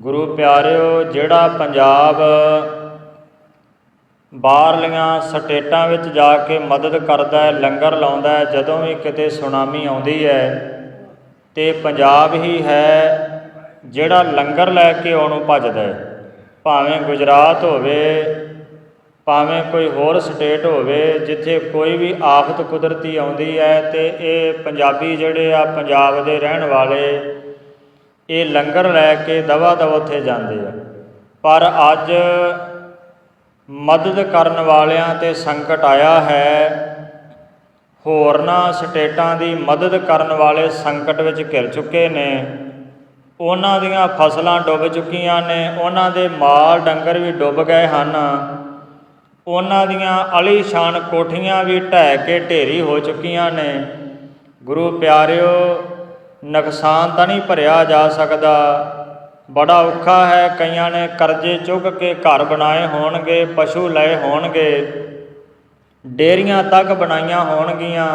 ਗੁਰੂ ਪਿਆਰਿਓ, ਜਿਹੜਾ ਪੰਜਾਬ ਬਾਹਰਲੀਆਂ ਸਟੇਟਾਂ ਵਿੱਚ ਜਾ ਕੇ ਮਦਦ ਕਰਦਾ ਹੈ, ਲੰਗਰ ਲਾਉਂਦਾ ਹੈ, ਜਦੋਂ ਵੀ ਕਿਤੇ ਸੁਨਾਮੀ ਆਉਂਦੀ ਹੈ, ਤੇ ਪੰਜਾਬ ਹੀ ਹੈ ਜਿਹੜਾ ਲੰਗਰ ਲੈ ਕੇ ਉਹਨੂੰ ਭੱਜਦਾ ਹੈ। ਭਾਵੇਂ ਗੁਜਰਾਤ ਹੋਵੇ, ਭਾਵੇਂ ਕੋਈ ਹੋਰ ਸਟੇਟ ਹੋਵੇ, ਜਿੱਥੇ ਕੋਈ ਵੀ ਆਫਤ ਕੁਦਰਤੀ ਆਉਂਦੀ ਹੈ, ਤੇ ਇਹ ਪੰਜਾਬੀ ਜਿਹੜੇ ਆ, ਪੰਜਾਬ ਦੇ ਰਹਿਣ ਵਾਲੇ ਇਹ ਲੰਗਰ ਲੈ ਕੇ ਦਵਾ ਦਵਾ ਉੱਥੇ ਜਾਂਦੇ ਆ। ਪਰ ਅੱਜ ਮਦਦ ਕਰਨ ਵਾਲਿਆਂ ਤੇ ਸੰਕਟ ਆਇਆ ਹੈ। ਹੋਰਨਾਂ ਸਟੇਟਾਂ ਦੀ ਮਦਦ ਕਰਨ ਵਾਲੇ ਸੰਕਟ ਵਿੱਚ ਘਿਰ ਚੁੱਕੇ ਨੇ। ਉਹਨਾਂ ਦੀਆਂ ਫਸਲਾਂ ਡੁੱਬ ਚੁੱਕੀਆਂ ਨੇ। ਉਹਨਾਂ ਦੇ ਮਾਲ ਡੰਗਰ ਵੀ ਡੁੱਬ ਗਏ ਹਨ। ਉਹਨਾਂ ਦੀਆਂ ਅਲੀਸ਼ਾਨ ਕੋਠੀਆਂ ਵੀ ਢਹਿ ਕੇ ਢੇਰੀ ਹੋ ਚੁੱਕੀਆਂ ਨੇ। ਗੁਰੂ ਪਿਆਰਿਓ ਨੁਕਸਾਨ ਤਾਂ ਨਹੀਂ ਭਰਿਆ ਜਾ ਸਕਦਾ। ਬੜਾ ਔਖਾ ਹੈ, ਕਈਆਂ ਨੇ ਕਰਜ਼ੇ ਚੁੱਕ ਕੇ ਘਰ ਬਣਾਏ ਹੋਣਗੇ, ਪਸ਼ੂ ਲਏ ਹੋਣਗੇ। ਡੇਰੀਆਂ ਤੱਕ ਬਣਾਈਆਂ ਹੋਣਗੀਆਂ।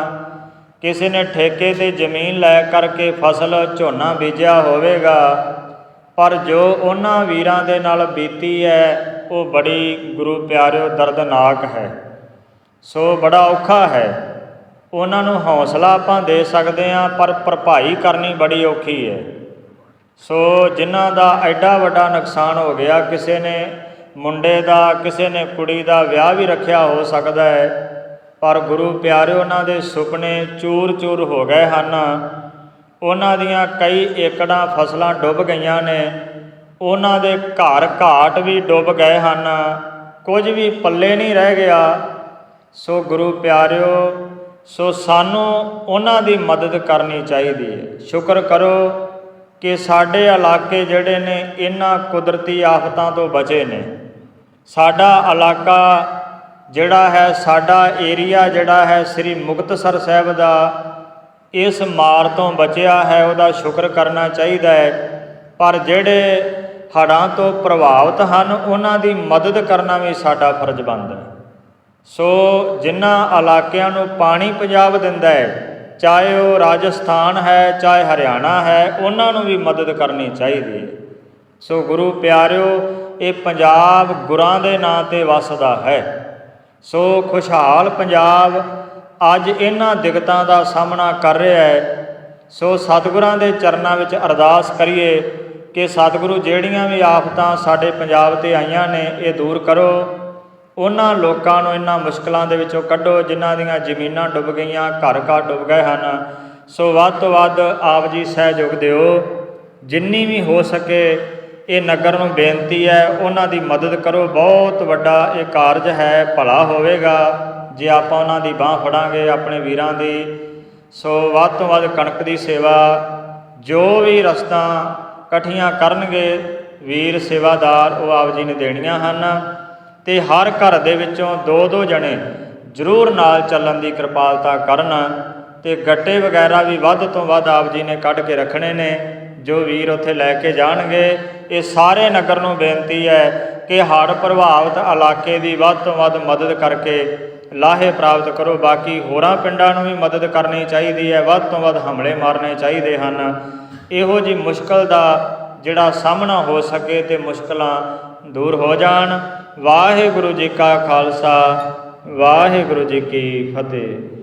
ਕਿਸੇ ਨੇ ਠੇਕੇ ਤੇ ਜ਼ਮੀਨ ਲੈ ਕਰਕੇ ਫਸਲ ਝੋਨਾ ਬੀਜਿਆ ਹੋਵੇਗਾ, ਪਰ ਜੋ ਉਹਨਾਂ ਵੀਰਾਂ ਦੇ ਨਾਲ ਬੀਤੀ ਹੈ, ਉਹ ਬੜੀ ਗੁਰੂ ਪਿਆਰਿਓ ਦਰਦਨਾਕ ਹੈ। ਸੋ ਬੜਾ ਔਖਾ ਹੈ। ਉਹਨਾਂ ਨੂੰ ਹੌਸਲਾ ਆਪਾਂ ਦੇ ਸਕਦੇ ਹਾਂ, ਪਰ ਭਰਪਾਈ ਕਰਨੀ ਬੜੀ ਔਖੀ ਹੈ। ਸੋ ਜਿਨ੍ਹਾਂ ਦਾ ਐਡਾ ਵੱਡਾ ਨੁਕਸਾਨ ਹੋ ਗਿਆ, ਕਿਸੇ ਨੇ ਮੁੰਡੇ ਦਾ, ਕਿਸੇ ਨੇ ਕੁੜੀ ਦਾ ਵਿਆਹ ਵੀ ਰੱਖਿਆ ਹੋ ਸਕਦਾ ਹੈ, ਪਰ ਗੁਰੂ ਪਿਆਰੇ ਉਹਨਾਂ ਦੇ ਸੁਪਨੇ ਚੂਰ-ਚੂਰ ਹੋ ਗਏ ਹਨ। ਉਹਨਾਂ ਦੀਆਂ ਕਈ ਏਕੜਾਂ ਫਸਲਾਂ ਡੁੱਬ ਗਈਆਂ ਨੇ, ਉਹਨਾਂ ਦੇ ਘਰ ਘਾਟ ਵੀ ਡੁੱਬ ਗਏ ਹਨ। ਕੁਝ ਵੀ ਪੱਲੇ ਨਹੀਂ ਰਹਿ ਗਿਆ। ਸੋ ਗੁਰੂ ਪਿਆਰਿਓ ਸੋ ਸਾਨੂੰ ਉਹਨਾਂ ਦੀ ਮਦਦ ਕਰਨੀ ਚਾਹੀਦੀ ਹੈ। ਸ਼ੁਕਰ ਕਰੋ ਕਿ ਸਾਡੇ ਇਲਾਕੇ ਜਿਹੜੇ ਨੇ, ਇਹਨਾਂ ਕੁਦਰਤੀ ਆਫਤਾਂ ਤੋਂ ਬਚੇ ਨੇ। ਸਾਡਾ ਇਲਾਕਾ ਜਿਹੜਾ ਹੈ, ਸਾਡਾ ਏਰੀਆ ਜਿਹੜਾ ਹੈ, ਸ੍ਰੀ ਮੁਕਤਸਰ ਸਾਹਿਬ ਦਾ ਇਸ ਮਾਰ ਤੋਂ ਬਚਿਆ ਹੈ, ਉਹਦਾ ਸ਼ੁਕਰ ਕਰਨਾ ਚਾਹੀਦਾ ਹੈ। ਪਰ ਜਿਹੜੇ ਹੜ੍ਹਾਂ ਤੋਂ ਪ੍ਰਭਾਵਿਤ ਹਨ, ਉਹਨਾਂ ਦੀ ਮਦਦ ਕਰਨਾ ਵੀ ਸਾਡਾ ਫਰਜ਼ ਬਣਦਾ ਹੈ। ਸੋ ਜਿਨ੍ਹਾਂ ਇਲਾਕਿਆਂ ਨੂੰ ਪਾਣੀ ਪੰਜਾਬ ਦਿੰਦਾ ਹੈ, ਚਾਹੇ ਉਹ ਰਾਜਸਥਾਨ ਹੈ, ਚਾਹੇ ਹਰਿਆਣਾ ਹੈ, ਉਹਨਾਂ ਨੂੰ ਵੀ ਮਦਦ ਕਰਨੀ ਚਾਹੀਦੀ ਹੈ। ਸੋ ਗੁਰੂ ਪਿਆਰਿਓ, ਇਹ ਪੰਜਾਬ ਗੁਰਾਂ ਦੇ ਨਾਂ ਤੇ ਵਸਦਾ ਹੈ। ਸੋ ਖੁਸ਼ਹਾਲ ਪੰਜਾਬ ਅੱਜ ਇਹਨਾਂ ਦਿੱਕਤਾਂ ਦਾ ਸਾਹਮਣਾ ਕਰ ਰਿਹਾ ਹੈ। ਸੋ ਸਤਿਗੁਰਾਂ ਦੇ ਚਰਨਾਂ ਵਿੱਚ ਅਰਦਾਸ ਕਰੀਏ ਕਿ ਸਤਿਗੁਰੂ ਜਿਹੜੀਆਂ ਵੀ ਆਫਤਾਂ ਸਾਡੇ ਪੰਜਾਬ ਤੇ ਆਈਆਂ ਨੇ, ਇਹ ਦੂਰ ਕਰੋ। ਉਹਨਾਂ ਲੋਕਾਂ ਨੂੰ ਇਹਨਾਂ ਮੁਸ਼ਕਲਾਂ ਦੇ ਵਿੱਚੋਂ ਕੱਢੋ, ਜਿਨ੍ਹਾਂ ਦੀਆਂ ਜ਼ਮੀਨਾਂ ਡੁੱਬ ਗਈਆਂ, ਘਰ ਘਰ ਡੁੱਬ ਗਏ ਹਨ। ਸੋ ਵੱਧ ਤੋਂ ਵੱਧ ਆਪ ਜੀ ਸਹਿਯੋਗ ਦਿਓ। ਜਿੰਨੀ ਵੀ ਹੋ ਸਕੇ, ਇਹ ਨਗਰ ਨੂੰ ਬੇਨਤੀ ਹੈ, ਉਹਨਾਂ ਦੀ ਮਦਦ ਕਰੋ। ਬਹੁਤ ਵੱਡਾ ਇਹ ਕਾਰਜ ਹੈ, ਭਲਾ ਹੋਵੇਗਾ। ਜੇ ਆਪਾਂ ਉਹਨਾਂ ਦੀ ਬਾਹ ਫੜਾਂਗੇ ਆਪਣੇ ਵੀਰਾਂ ਦੀ, ਸੋ ਵੱਧ ਤੋਂ ਵੱਧ ਕਣਕ ਦੀ ਸੇਵਾ, ਜੋ ਵੀ ਰਸਤਾਂ ਇਕੱਠੀਆਂ ਕਰਨਗੇ, ਵੀਰ ਸੇਵਾਦਾਰ ਉਹ ਆਪ ਜੀ ਨੇ ਦੇਣੀਆਂ ਹਨ। ਤੇ ਹਰ ਘਰ ਦੇ ਵਿੱਚੋਂ ਦੋ ਦੋ ਜਣੇ ਜ਼ਰੂਰ ਨਾਲ ਚੱਲਣ ਦੀ ਕਿਰਪਾਲਤਾ ਕਰਨ ਤੇ ਗੱਟੇ ਵਗੈਰਾ ਵੀ ਵੱਧ ਤੋਂ ਵੱਧ ਆਪ ਜੀ ਨੇ ਕੱਢ ਕੇ ਰੱਖਣੇ ਨੇ, ਜੋ ਵੀਰ ਉੱਥੇ ਲੈ ਕੇ ਜਾਣਗੇ। ਇਹ ਸਾਰੇ ਨਗਰ ਨੂੰ ਬੇਨਤੀ ਹੈ ਕਿ ਹੜ੍ਹ ਪ੍ਰਭਾਵਿਤ ਇਲਾਕੇ ਦੀ ਵੱਧ ਤੋਂ ਵੱਧ ਮਦਦ ਕਰਕੇ ਲਾਹੇ ਪ੍ਰਾਪਤ ਕਰੋ। ਬਾਕੀ ਹੋਰਾਂ ਪਿੰਡਾਂ ਨੂੰ ਵੀ ਮਦਦ ਕਰਨੀ ਚਾਹੀਦੀ ਹੈ, ਵੱਧ ਤੋਂ ਵੱਧ ਹਮਲੇ ਮਾਰਨੇ ਚਾਹੀਦੇ ਹਨ। ਇਹੋ ਜੀ ਮੁਸ਼ਕਲ ਦਾ ਜਿਹੜਾ ਸਾਹਮਣਾ ਹੋ ਸਕੇ ਤੇ ਮੁਸ਼ਕਲਾਂ ਦੂਰ ਹੋ ਜਾਣ। ਵਾਹਿਗੁਰੂ ਜੀ ਕਾ ਖਾਲਸਾ ਵਾਹਿਗੁਰੂ ਜੀ ਕੀ ਫਤਿਹ।